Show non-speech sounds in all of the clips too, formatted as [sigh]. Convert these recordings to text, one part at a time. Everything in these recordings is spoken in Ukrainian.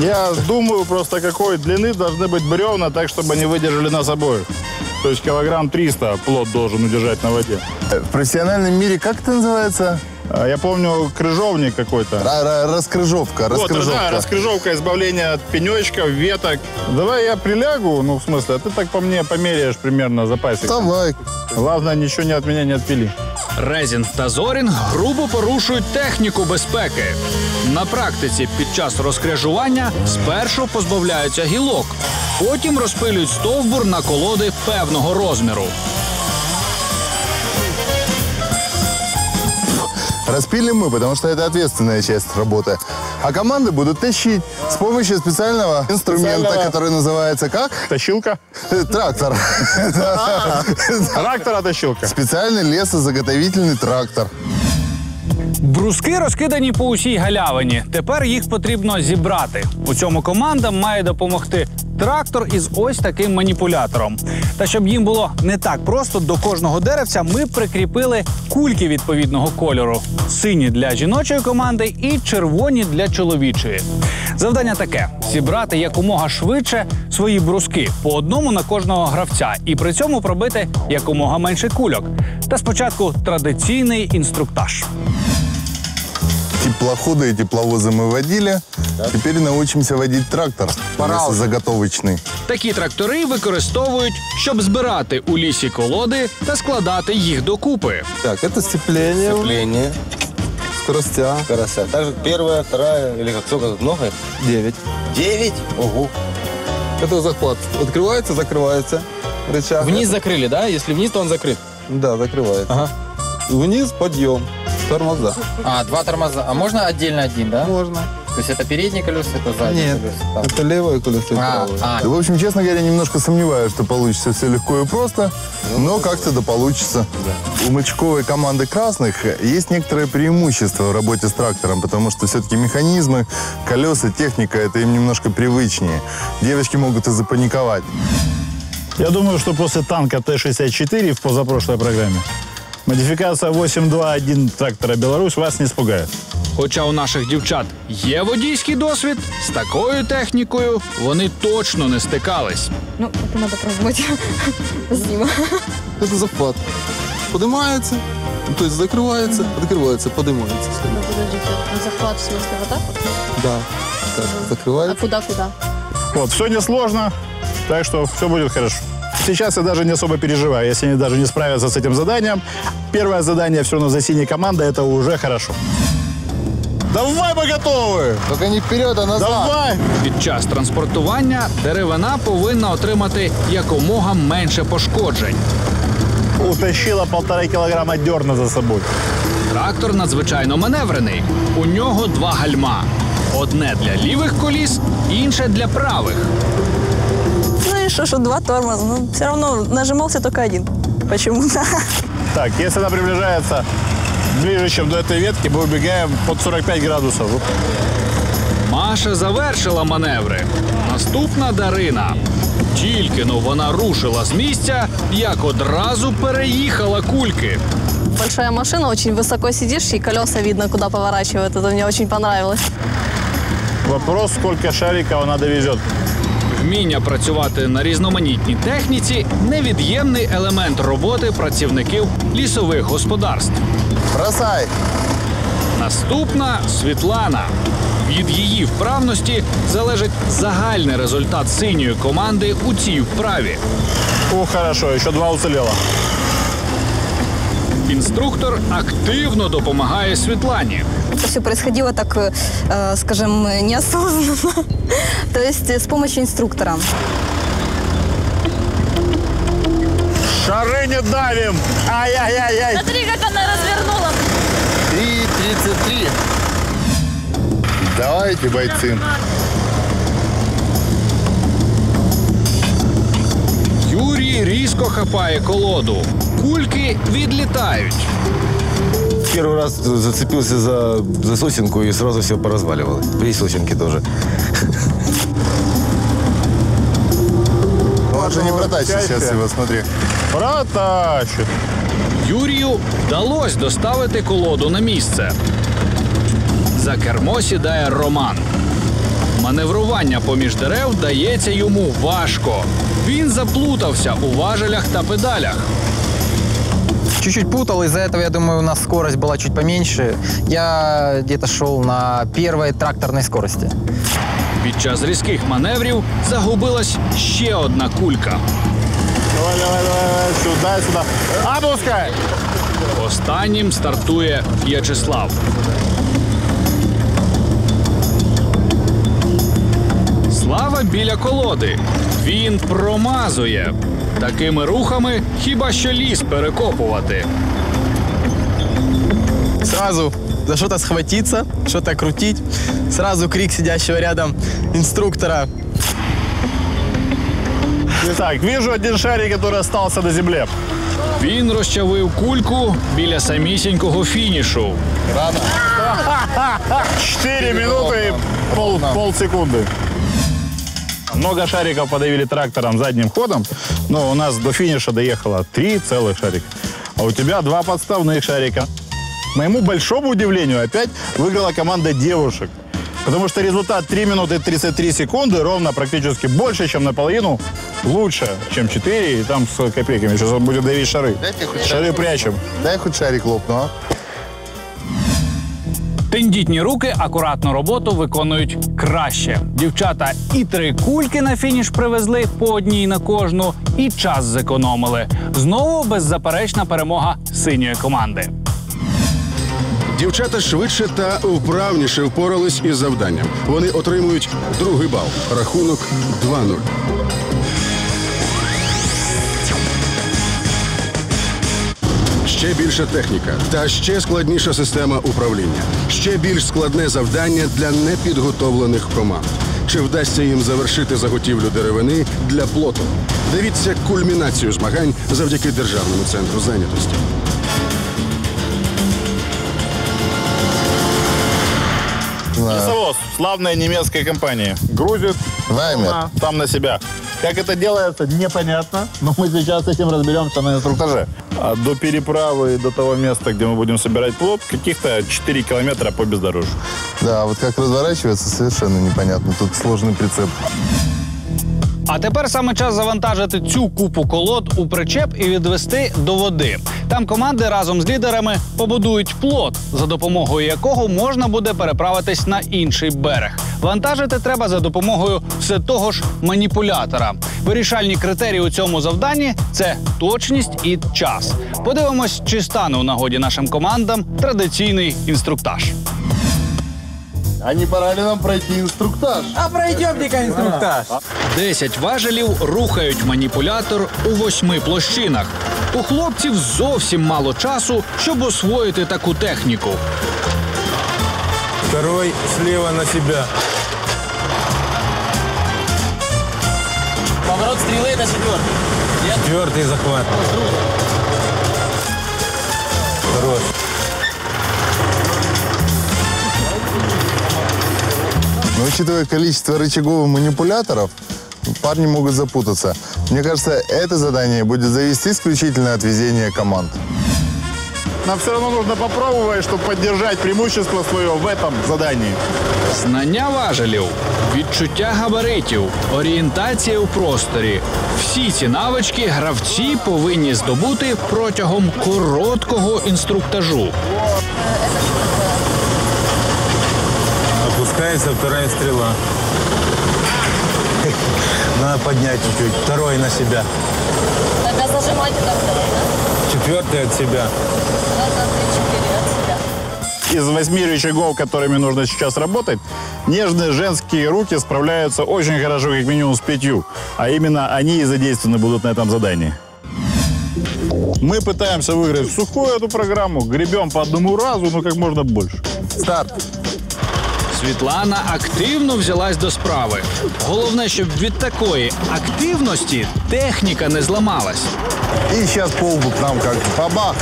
Я думаю просто, какой длины должны быть бревна, так, чтобы они выдержали нас обоих. То есть килограмм 300 плод должен удержать на воде. В профессиональном мире как это называется? А Я помню крыжовник какой-то. Ра- ра- Раскрыжовка, Вот, раскрыжовка. да, раскрыжовка, избавление от пенечков, веток. Давай я прилягу, ну, в смысле, а ты так по мне померяешь примерно запасик. Давай. Главное, ничего не от меня не отпили. Резін та Зорін грубо порушують техніку безпеки. На практиці під час розкряжування спершу позбавляються гілок, потім розпилюють стовбур на колоди певного розміру. Распилим мы, потому что это ответственная часть работы. А команды будут тащить с помощью специального инструмента, Специального. который называется как? Тащилка. Трактор. [laughs] Трактора тащилка. Специальный лесозаготовительный трактор. Бруски розкидані по усій галявині. Тепер їх потрібно зібрати. У цьому командам має допомогти трактор із ось таким маніпулятором. Та щоб їм було не так просто, до кожного деревця ми прикріпили кульки відповідного кольору: сині для жіночої команди і червоні для чоловічої. Завдання таке: зібрати якомога швидше свої бруски по одному на кожного гравця, і при цьому пробити якомога менше кульок. Та спочатку традиційний інструктаж. Теплоходы и тепловозы мы водили. Теперь научимся водить трактор Пора уже. лесозаготовочный. Такі трактори використовують, щоб збирати у лісі колоди та складати їх докупи. Так, это сцепление, Сцепление, скоростя. скоростя. Также первая, вторая, или как сколько тут много? 9. Девять? Ого. Это захват. Открывается, закрывается. Рычаг. Вниз закрыли, да? Если вниз, то он закрыт. Да, закрывается. Ага. Вниз подъем. Тормоза. А, два тормоза. А можно отдельно один, да? Можно. То есть это передние колеса, это задние Нет. колеса. Там. Это левое колесо и А, правое. а, В общем, честно говоря, немножко сомневаюсь, что получится все легко и просто, но как-то да получится. У мальчиковой команды красных есть некоторое преимущество в работе с трактором, потому что все-таки механизмы, колеса, техника, это им немножко привычнее. Девочки могут и запаниковать. Я думаю, что после танка Т-64 в позапрошлой программе модификация 8.2.1 трактора «Беларусь» вас не испугает. Хоча у наших дівчат є водійський досвід, з такою технікою вони точно не стикались. Ну, это надо пробовать. [laughs] Спасибо. Это захват. Поднимается, ну, то есть закрывается, открывается, поднимается. Ну, подождите, захват в смысле вот так вот? Да. Так, А закрывается. куда-куда? Вот, все несложно, так что все будет хорошо. Сейчас я даже не особо переживаю, если они даже не справятся с этим заданием. Первое задание все равно за синей командой, это уже хорошо. Давай, мы готовы! Только не вперед, а назад. Давай! Під час транспортування деревина повинна отримати якомога менше пошкоджень. Утащила полтора килограмма дерна за собой. Трактор надзвичайно маневрений. У нього два гальма: одне для лівих коліс, інше для правих. Ну и что, что два тормоза. Ну, все равно нажимался только один. Почему-то. Так, если она приближается ближе, чем до этой ветки, мы убегаем под 45 градусов. Маша завершила маневри. Наступна Дарина. Тільки но вона рушила з місця, як одразу переїхала кульки. Большая машина, очень высоко сидишь, и колеса видно, куда поворачивает. Это мне очень понравилось. Вопрос, сколько шариков она довезет. Вміння працювати на різноманітній техніці невід'ємний елемент роботи працівників лісових господарств. Бросай. Наступна Світлана. Від її вправності залежить загальний результат синьої команди у цій вправі. О, хорошо, ще два уцелело. Інструктор активно допомагає Світлані. Это все происходило так, э, скажем, неосознанно. [laughs] То есть э, с помощью инструктора. Шары не давим! Ай-яй-яй-яй! Смотри, как она развернула. 3.33. Давайте, бойцы. Різко хапає колоду. Кульки відлітають. Первый раз зацепился за, за сосенку и сразу все поразваливалось. При сосенке тоже. Он же не протащит сейчас его, смотри. Протащит. Юрію вдалося доставити колоду на місце. За кермо сідає Роман. Маневрування поміж дерев дається йому важко. Він заплутався у важелях та педалях. Чуть-чуть путал, из-за этого, я думаю, у нас скорость была чуть поменьше. Я где-то шел на первой тракторной скорости. Під час різких маневрів загубилась ще одна кулька. Давай, давай, давай, сюда, сюда. Опускай! Останнім стартує В'ячеслав. біля колоди. Він промазує. Такими рухами хіба що ліс перекопувати. Сразу за что-то схватиться, что-то крутить. Сразу крик сидящего рядом инструктора. Итак, вижу один шарик, который остался на земле. Він розчавив кульку біля самісінького фінішу. [laughs] 4 минуты и пол, полсекунды. Много шариков подавили трактором задним ходом, но у нас до финиша доехало три целых шарика. А у тебя два подставных шарика. К моему большому удивлению, опять выиграла команда девушек. Потому что результат 3 минуты 33 секунды, ровно практически больше, чем наполовину, лучше, чем 4, и там с копейками. Сейчас он будет давить шары. Дайте хоть Шары шарик. прячем. Дай хоть шарик лопну, а? Тендітні руки акуратну роботу виконують краще. Дівчата і три кульки на фініш привезли по одній на кожну, і час зекономили. Знову беззаперечна перемога синьої команди. Дівчата швидше та вправніше впорались із завданням. Вони отримують другий бал. Рахунок 2-0. Ще більша техніка та ще складніша система управління. Ще більш складне завдання для непідготовлених команд. Чи вдасться їм завершити заготівлю деревини для плоту? Дивіться кульмінацію змагань завдяки Державному центру зайнятості. Лесовоз, славная немецкая компания, грузит Ваймер. там на себя. Как это делается, непонятно, но мы сейчас с этим разберемся на инструктаже. А до переправы и до того места, где мы будем собирать плод, каких-то 4 километра по бездорожью. Да, вот как разворачивается, совершенно непонятно. Тут сложный прицеп. А тепер саме час завантажити цю купу колод у причеп і відвести до води. Там команди разом з лідерами побудують плот, за допомогою якого можна буде переправитись на інший берег. Вантажити треба за допомогою все того ж маніпулятора. Вирішальні критерії у цьому завданні це точність і час. Подивимось, чи стане у нагоді нашим командам традиційний інструктаж. А не пора ли нам пройти инструктаж? А пройдемте-ка инструктаж. 10 важелів рухають маніпулятор у восьми площинах. У хлопців зовсім мало часу, щоб освоїти таку техніку. Второй слева на себя. Поворот стрелы на четвертый. Четвертый захват. Хорош. Но учитывая количество рычагов и манипуляторов, парни могут запутаться. Мне кажется, это задание будет зависеть исключительно от везения команд. Нам все равно нужно попробовать, чтобы поддержать преимущество свое в этом задании. Знання важелів, відчуття габаритів, орієнтація у просторі. Всі ці навички гравці повинні здобути протягом короткого інструктажу. Опускается вторая стрела. Надо поднять чуть-чуть. Второй на себя. Тогда зажимайте так, да? Четвертый от себя. Раз, два, три, четыре от себя. Из восьми рычагов, которыми нужно сейчас работать, нежные женские руки справляются очень хорошо, как минимум с пятью. А именно они и задействованы будут на этом задании. Мы пытаемся выиграть в сухую эту программу, гребем по одному разу, но как можно больше. Старт. Світлана активно взялась до справи. Головне, щоб від такої активності техніка не зламалась. И сейчас по лбу к нам как бабах.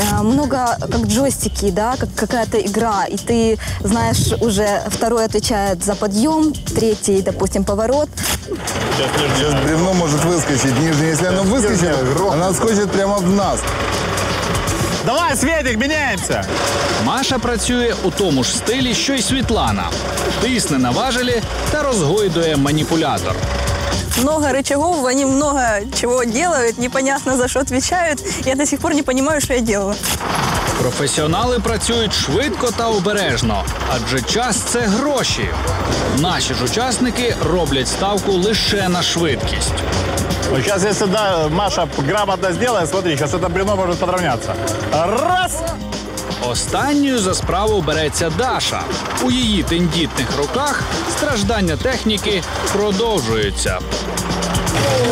Э, Много как джойстики, да, как какая-то игра, и ты знаешь уже второй отвечает за подъем, третий, допустим, поворот. Сейчас бревно может выскочить. Нижнее, если оно выскочит, оно скочит прямо в нас. Давай, Светик, меняемся. Маша працює у тому ж стилі, що й Світлана. Тисне на важелі та розгойдує маніпулятор. Много рычагов, они много чего делают, непонятно за что отвечают. Я до сих пор не понимаю, что я делаю. Професіонали працюють швидко та обережно, адже час це гроші. Наші ж учасники роблять ставку лише на швидкість. Вот сейчас, если да, Маша грамотно сделает, смотри, сейчас это бревно может подравняться. Раз! Останньою за справу береться Даша. У її тендітних руках страждання техніки продовжуються.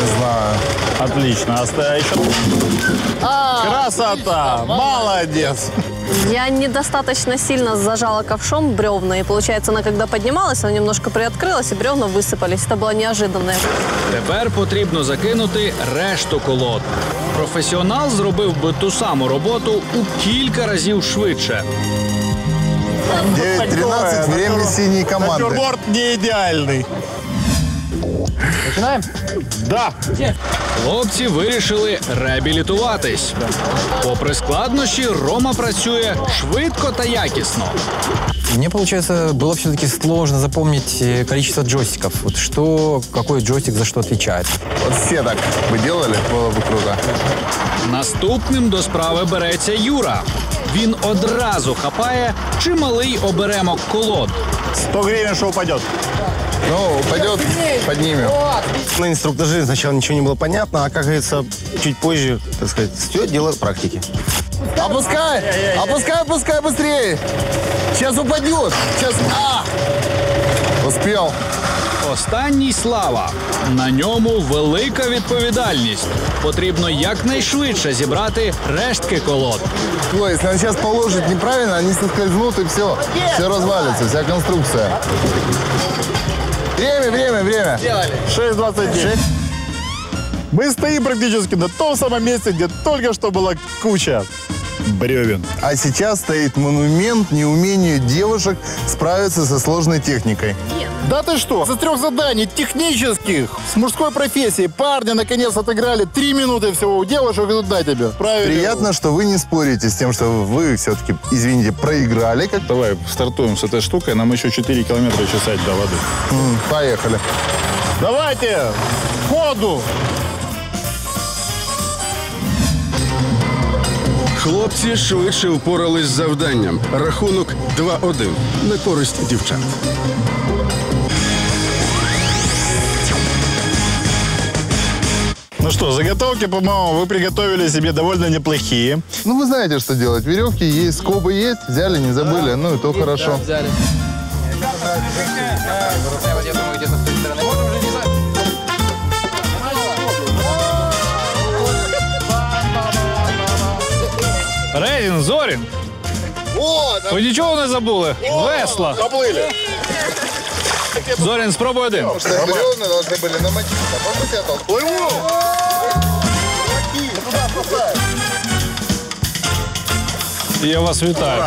Не знаю. Отлично. Оста- еще- Красота! Молодец! Я недостаточно сильно зажала ковшом бревна, и получается, она когда поднималась, она немножко приоткрылась, и бревна высыпались. Это было неожиданно. Тепер потрібно закинути решту колод. Професіонал зробив би ту саму роботу у кілька разів швидше. 9-13, время синей команды. Натюрморт не идеальный. Начинаем? Да. Хлопці вирішили реабілітуватись. Попри складнощі, Рома працює швидко та якісно. Мне, получается, было все-таки сложно запомнить э, количество джойстиков. Вот что, какой джойстик за что отвечает. Вот все так бы делали, было бы круто. Наступним до справи береться Юра. Він одразу хапає чималий оберемок колод. 100 гривен, что упадет. Ну, упадет, поднимем. На инструктаже сначала ничего не было понятно, а, как говорится, чуть позже, так сказать, все дело практики. Опускай! Опускай, опускай быстрее! Сейчас упадет! Сейчас... А! Успел. Останній слава. На ньому велика відповідальність. Потрібно якнайшвидше зібрати рештки колод. Ой, если он сейчас положит неправильно, они соскользнут и все. Все развалится, вся конструкция. Время, время, время. 6.29. Мы стоим практически на том самом месте, где только что была куча Бревен. А сейчас стоит монумент неумению девушек справиться со сложной техникой. Да ты что? За трех заданий технических с мужской профессии парни наконец отыграли три минуты всего у девушек идут на тебе. Правильно. Приятно, что вы не спорите с тем, что вы все-таки, извините, проиграли. Как... Давай стартуем с этой штукой. Нам еще 4 километра чесать до воды. М, Поехали. Давайте! Ходу! Хлопці швидше впорались з завданням. Рахунок 2-1 на користь дівчат. Ну что, заготовки, по-моему, вы приготовили себе довольно неплохие. Ну, вы знаете, что делать. Веревки есть, скобы есть. Взяли, не забыли. Ну, и то хорошо. Взяли. за- Рейн, Зорін. Ви нічого не забули? Весла. Поплыли. Зорін, спробуй один. Что бревна должны были намочиться. Можно тебя толкнуть? Я вас вітаю.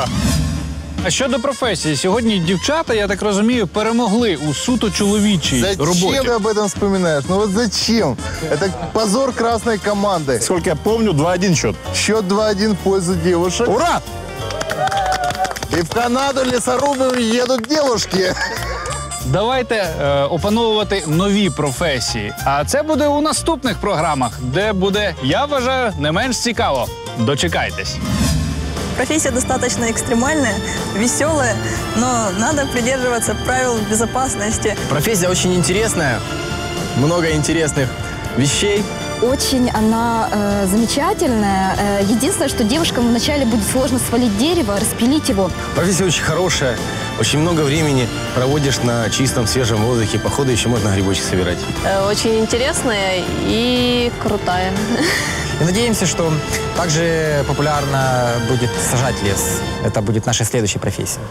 А щодо професії, сьогодні дівчата, я так розумію, перемогли у суто чоловічій Зачем роботі. ты об этом вспоминаешь? Ну вот зачем? Это позор красной команды. Сколько я помню, 2-1 счет. Счет 2-1 в пользу девушек. Ура! И в Канаду лесорубами едут девушки. Давайте е, опановувати нові професії. А це буде у наступних програмах, де буде, я вважаю, не менш цікаво. Дочекайтесь. Профессия достаточно экстремальная, веселая, но надо придерживаться правил безопасности. Профессия очень интересная, много интересных вещей. Очень она э, замечательная. Э, единственное, что девушкам вначале будет сложно свалить дерево, распилить его. Профессия очень хорошая, очень много времени проводишь на чистом, свежем воздухе. Походу еще можно грибочки собирать. Э, Очень интересная и крутая. И надеемся, что также популярно будет сажать лес. Это будет нашей следующей профессией.